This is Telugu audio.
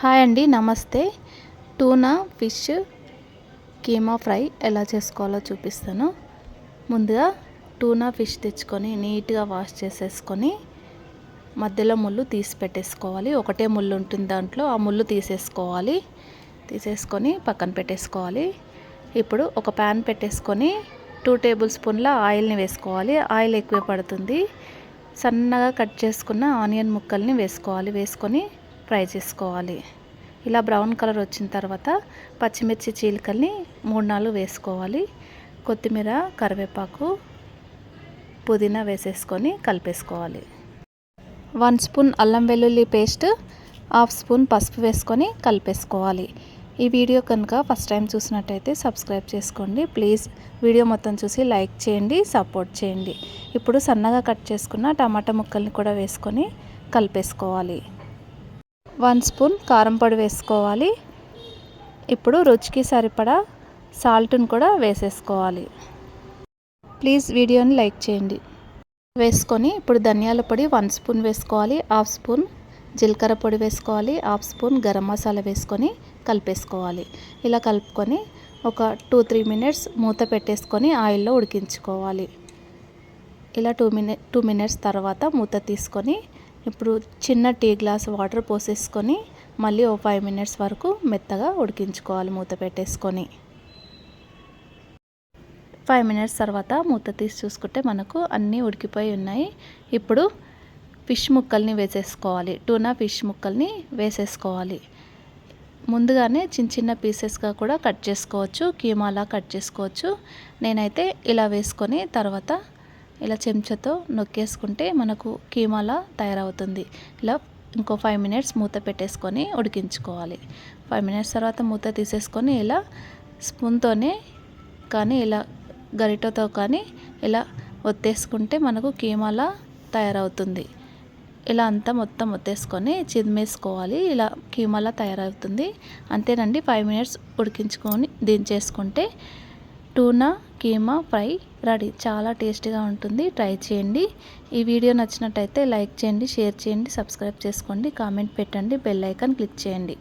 హాయ్ అండి నమస్తే. టూనా ఫిష్ కీమా ఫ్రై ఎలా చేసుకోవాలో చూపిస్తాను. ముందుగా టూనా ఫిష్ తెచ్చుకొని నీట్గా వాష్ చేసేసుకొని మధ్యలో ముళ్ళు తీసి పెట్టేసుకోవాలి. ఒకటే ముళ్ళు ఉంటుంది దాంట్లో ఆ ముళ్ళు తీసేసుకోవాలి. తీసేసుకొని పక్కన పెట్టేసుకోవాలి. ఇప్పుడు ఒక ప్యాన్ పెట్టేసుకొని టూ టేబుల్ స్పూన్ల ఆయిల్ని వేసుకోవాలి. ఆయిల్ ఎక్కువ పడుతుంది. సన్నగా కట్ చేసుకున్న ఆనియన్ ముక్కల్ని వేసుకోవాలి. వేసుకొని ఫ్రై చేసుకోవాలి. ఇలా బ్రౌన్ కలర్ వచ్చిన తర్వాత పచ్చిమిర్చి చీలికల్ని మూడు నాలుగు వేసుకోవాలి. కొత్తిమీర కరివేపాకు పుదీనా వేసేసుకొని కలిపేసుకోవాలి. వన్ స్పూన్ అల్లం వెల్లుల్లి పేస్ట్ హాఫ్ స్పూన్ పసుపు వేసుకొని కలిపేసుకోవాలి. ఈ వీడియో కనుక ఫస్ట్ టైం చూసినట్టయితే సబ్స్క్రైబ్ చేసుకోండి. ప్లీజ్ వీడియో మొత్తం చూసి లైక్ చేయండి సపోర్ట్ చేయండి. ఇప్పుడు సన్నగా కట్ చేసుకున్న టమాటా ముక్కల్ని కూడా వేసుకొని కలిపేసుకోవాలి. వన్ స్పూన్ కారం పొడి వేసుకోవాలి. ఇప్పుడు రుచికి సరిపడా సాల్ట్ని కూడా వేసేసుకోవాలి. ప్లీజ్ వీడియోని లైక్ చేయండి. వేసుకొని ఇప్పుడు ధనియాల పొడి వన్ స్పూన్ వేసుకోవాలి. హాఫ్ స్పూన్ జీలకర్ర పొడి వేసుకోవాలి. హాఫ్ స్పూన్ గరం మసాలా వేసుకొని కలిపేసుకోవాలి. ఇలా కలుపుకొని ఒక టూ త్రీ మినిట్స్ మూత పెట్టేసుకొని ఆయిల్లో ఉడికించుకోవాలి. ఇలా టూ మినిట్ టూ మినిట్స్ తర్వాత మూత తీసుకొని ఇప్పుడు చిన్న టీ గ్లాస్ వాటర్ పోసేసుకొని మళ్ళీ ఓ ఫైవ్ మినిట్స్ వరకు మెత్తగా ఉడికించుకోవాలి మూత పెట్టేసుకొని. ఫైవ్ మినిట్స్ తర్వాత మూత తీసి చూసుకుంటే మనకు అన్నీ ఉడికిపోయి ఉన్నాయి. ఇప్పుడు ఫిష్ ముక్కల్ని వేసేసుకోవాలి. టూనా ఫిష్ ముక్కల్ని వేసేసుకోవాలి. ముందుగానే చిన్న చిన్న పీసెస్గా కూడా కట్ చేసుకోవచ్చు. కీమాలా కట్ చేసుకోవచ్చు. నేనైతే ఇలా వేసుకొని తర్వాత ఇలా చెంచాతో నొక్కేసుకుంటే మనకు కీమాలా తయారవుతుంది. ఇలా ఇంకో ఫైవ్ మినిట్స్ మూత పెట్టేసుకొని ఉడికించుకోవాలి. ఫైవ్ మినిట్స్ తర్వాత మూత తీసేసుకొని ఇలా స్పూన్తోనే కానీ ఇలా గరిటతో కానీ ఇలా ఒత్తేసుకుంటే మనకు కీమాలా తయారవుతుంది. ఇలా అంతా మొత్తం ఒత్తేసుకొని చిదిమేసుకోవాలి. ఇలా కీమాలా తయారవుతుంది. అంతేనండి ఫైవ్ మినిట్స్ ఉడికించుకొని దించేసుకుంటే టూనా కీమా ఫ్రై రెడీ. చాలా టేస్టీగా ఉంటుంది. ట్రై చేయండి. ఈ వీడియో నచ్చినట్టయితే లైక్ చేయండి షేర్ చేయండి సబ్స్క్రైబ్ చేసుకోండి కామెంట్ పెట్టండి బెల్ ఐకాన్ క్లిక్ చేయండి.